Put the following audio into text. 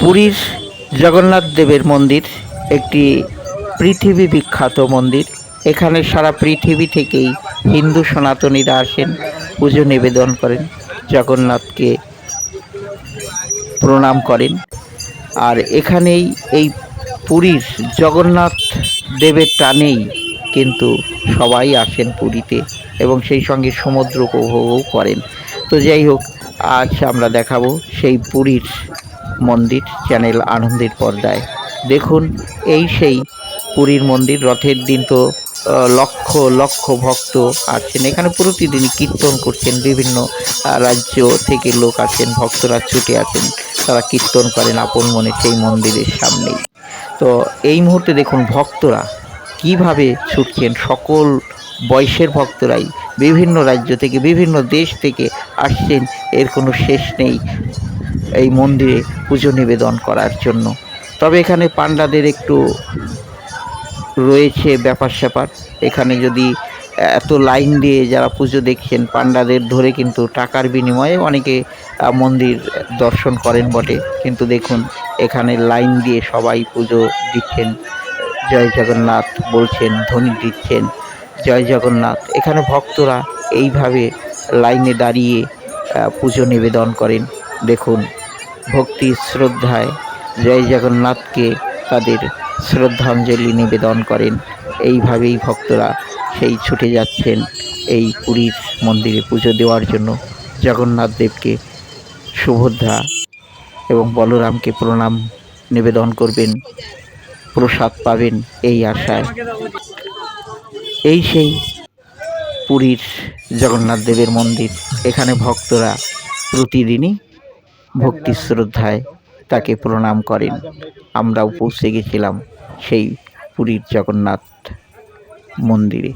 পুরীর জগন্নাথ দেবের মন্দির, একটি পৃথিবী বিখ্যাত মন্দির। এখানে সারা পৃথিবী থেকেই হিন্দু সনাতনীরা আসেন, পুজো নিবেদন করেন, জগন্নাথকে প্রণাম করেন। আর এখানেই এই পুরীর জগন্নাথ দেবের টানেই কিন্তু সবাই আসেন পুরীতে এবং সেই সঙ্গে সমুদ্র উপভোগও করেন। তো যাই হোক, আজ আমরা দেখাবো সেই পুরীর মন্দির, চ্যানেল আনন্দের পর্দায়। দেখুন, এই সেই পুরীর মন্দির, রথের দিন তো লক্ষ লক্ষ ভক্ত আছেন এখানে প্রতিদিনই কীর্তন করছেন বিভিন্ন রাজ্য থেকে লোক আছেন ভক্তরা ছুটে আছেন তারা কীর্তন করেন আপন মনে সেই মন্দিরের সামনেই। তো এই মুহূর্তে দেখুন ভক্তরা কীভাবে ছুটছেন, সকল বয়সের ভক্তরাই বিভিন্ন রাজ্য থেকে, বিভিন্ন দেশ থেকে আসছেন, এর কোনো শেষ নেই। এই মন্দিরে পুজো নিবেদন করার জন্য। তবে এখানে পাণ্ডাদের একটু রয়েছে ব্যাপার স্যাপার। এখানে যদি এত লাইন দিয়ে যারা পুজো দেখছেন, পাণ্ডাদের ধরে কিন্তু টাকার বিনিময়ে অনেকে মন্দির দর্শন করেন বটে। কিন্তু দেখুন, এখানে লাইন দিয়ে সবাই পুজো দিচ্ছেন, জয় জগন্নাথ বলছেন, ধ্বনি দিচ্ছেন, জয় জগন্নাথ। এখানে ভক্তরা এইভাবে লাইনে দাঁড়িয়ে পুজো নিবেদন করেন। দেখুন, ভক্তি শ্রদ্ধায় জয় জগন্নাথকে তাদের শ্রদ্ধাঞ্জলি নিবেদন করেন। এইভাবেই ভক্তরা সেই ছুটে যাচ্ছেন এই পুরীর মন্দিরে পুজো দেওয়ার জন্য। জগন্নাথ দেবকে সুভদ্রা এবং বলরামকে প্রণাম নিবেদন করবেন, প্রসাদ পাবেন এই আশায়। এই সেই পুরীর জগন্নাথ দেবের মন্দির, এখানে ভক্তরা প্রতিদিনই ভক্তি শ্রদ্ধায় তাকে প্রণাম করেন। আমরাও পৌঁছে গেছিলাম সেই পুরীর জগন্নাথ মন্দিরে।